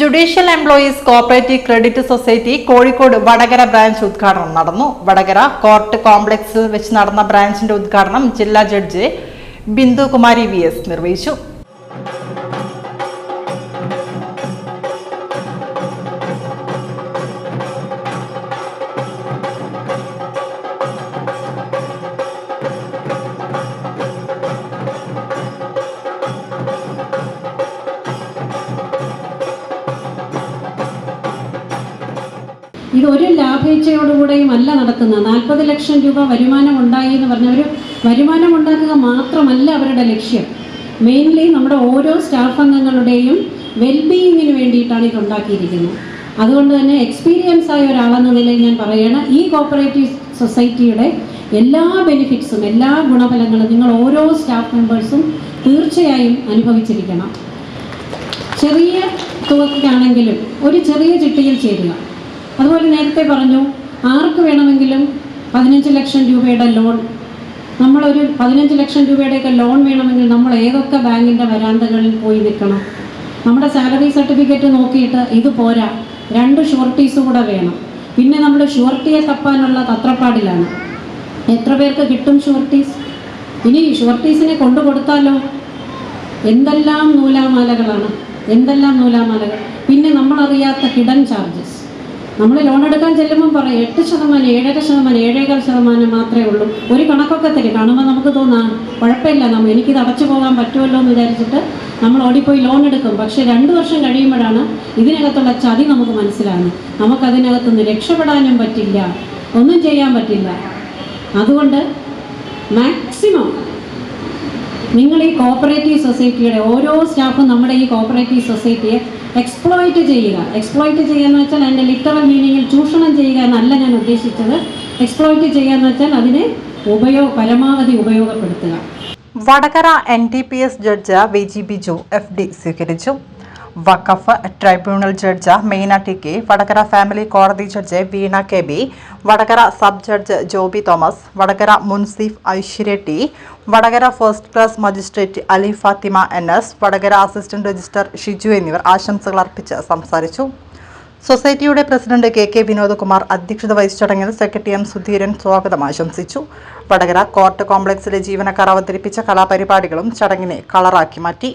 Judicial employees cooperative credit society Kozhikode Vadakara branch ഉദ്ഘാടനം നടന്നു. Vadakara court കോംപ്ലക്സിൽ വെച്ച് നടന്ന ബ്രാഞ്ചിന്റെ ഉദ്ഘാടനം ജില്ലാ judge Bindu Kumari V S നിർവഹിച്ചു. ഇത് ഒരു ലാഭേച്ഛയോടുകൂടെയും അല്ല നടത്തുന്നത്. നാൽപ്പത് ലക്ഷം രൂപ വരുമാനം ഉണ്ടായി എന്ന് പറഞ്ഞ ഒരു വരുമാനം ഉണ്ടാക്കുക മാത്രമല്ല അവരുടെ ലക്ഷ്യം. മെയിൻലി നമ്മുടെ ഓരോ സ്റ്റാഫ് അംഗങ്ങളുടെയും വെൽബീയിങ്ങിന് വേണ്ടിയിട്ടാണ് ഇത് ഉണ്ടാക്കിയിരിക്കുന്നത് അതുകൊണ്ട് തന്നെ എക്സ്പീരിയൻസ് ആയ ഒരാളെന്ന നിലയിൽ ഞാൻ പറയുകയാണ് ഈ കോപ്പറേറ്റീവ് സൊസൈറ്റിയുടെ എല്ലാ ബെനിഫിറ്റ്സും എല്ലാ ഗുണഫലങ്ങളും നിങ്ങൾ ഓരോ സ്റ്റാഫ് മെമ്പേഴ്സും തീർച്ചയായും അനുഭവിച്ചിരിക്കണം. ചെറിയ തുകയ്ക്കാണെങ്കിലും ഒരു ചെറിയ ചിട്ടിയിൽ ചേരുക. അതുപോലെ നേരത്തെ പറഞ്ഞു ആർക്ക് വേണമെങ്കിലും പതിനഞ്ച് ലക്ഷം രൂപയുടെ ലോൺ നമ്മളൊരു പതിനഞ്ച് ലക്ഷം രൂപയുടെയൊക്കെ ലോൺ വേണമെങ്കിൽ നമ്മൾ ഏതൊക്കെ ബാങ്കിന്റെ വരാന്തകളിൽ പോയി നിൽക്കണം? നമ്മുടെ സാലറി സർട്ടിഫിക്കറ്റ് നോക്കിയിട്ട് ഇത് പോരാ രണ്ട് ഷോർട്ടീസ് കൂടെ വേണം. പിന്നെ നമ്മൾ ഷുവർട്ടിയെ തപ്പാനുള്ള തത്രപ്പാടിലാണ്. എത്ര പേർക്ക് കിട്ടും ഷുവർട്ടീസ്? ഇനി ഷുവർട്ടീസിനെ കൊണ്ടു കൊടുത്താലോ? എന്തെല്ലാം നൂലാമാലകളാണ് എന്തെല്ലാം നൂലാമാലകൾ? പിന്നെ നമ്മളറിയാത്ത ഹിഡൻ ചാർജസ്. നമ്മൾ ലോൺ എടുക്കാൻ ചെല്ലുമ്പോൾ പറയും എട്ട് ശതമാനം ഏഴര ശതമാനം ഏഴേകാൽ ശതമാനം മാത്രമേ ഉള്ളൂ. ഒരു കണക്കൊക്കെ തരും കാണുമ്പോൾ നമുക്ക് തോന്നാം കുഴപ്പമില്ല നമ്മൾ എനിക്കിത് അടച്ചു പോകാൻ പറ്റുമല്ലോ എന്ന് വിചാരിച്ചിട്ട് നമ്മൾ ഓടിപ്പോയി ലോൺ എടുക്കും. പക്ഷേ രണ്ട് വർഷം കഴിയുമ്പോഴാണ് ഇതിനകത്തുള്ള ചതി നമുക്ക് മനസ്സിലാകുന്നത്. നമുക്കതിനകത്തുനിന്ന് രക്ഷപ്പെടാനും പറ്റില്ല ഒന്നും ചെയ്യാൻ പറ്റില്ല. അതുകൊണ്ട് മാക്സിമം നിങ്ങൾ ഈ കോപ്പറേറ്റീവ് സൊസൈറ്റിയുടെ ഓരോ സ്റ്റാഫും നമ്മുടെ ഈ കോപ്പറേറ്റീവ് സൊസൈറ്റിയെ എക്സ്പ്ലോയിറ്റ് ചെയ്യുക. എക്സ്പ്ലോയിറ്റ് ചെയ്യുക എന്ന് വെച്ചാൽ അതിന്റെ ലിറ്ററൽ മീനിങ്ങിൽ ചൂഷണം ചെയ്യുക എന്നല്ല ഞാൻ ഉദ്ദേശിച്ചത്. എക്സ്പ്ലോയിറ്റ് ചെയ്യുക എന്ന് വെച്ചാൽ അതിനെ ഉപയോഗ പരമാവധി ഉപയോഗപ്പെടുത്തുക. Vadakara N T P S judge V G Biju F D സ്വീകരിച്ചു. വഖഫ് tribunal judge Meena T K Vadakara family കോടതി judge Veena K B Vadakara sub judge Joby Thomas Vadakara മുൻസിഫ് Aishwarya T Vadakara first class magistrate Ali Fathima N S Vadakara assistant registrar Shiju എന്നിവർ ആശംസകൾ അർപ്പിച്ച് സംസാരിച്ചു. സൊസൈറ്റിയുടെ president K K Vinodkumar അധ്യക്ഷത വഹിച്ച ചടങ്ങിൽ secretary M Sudheeran സ്വാഗതം ആശംസിച്ചു. വടകര കോർട്ട് കോംപ്ലക്സിലെ ജീവനക്കാർ അവതരിപ്പിച്ച കലാപരിപാടികളും ചടങ്ങിനെ കളറാക്കി മാറ്റി.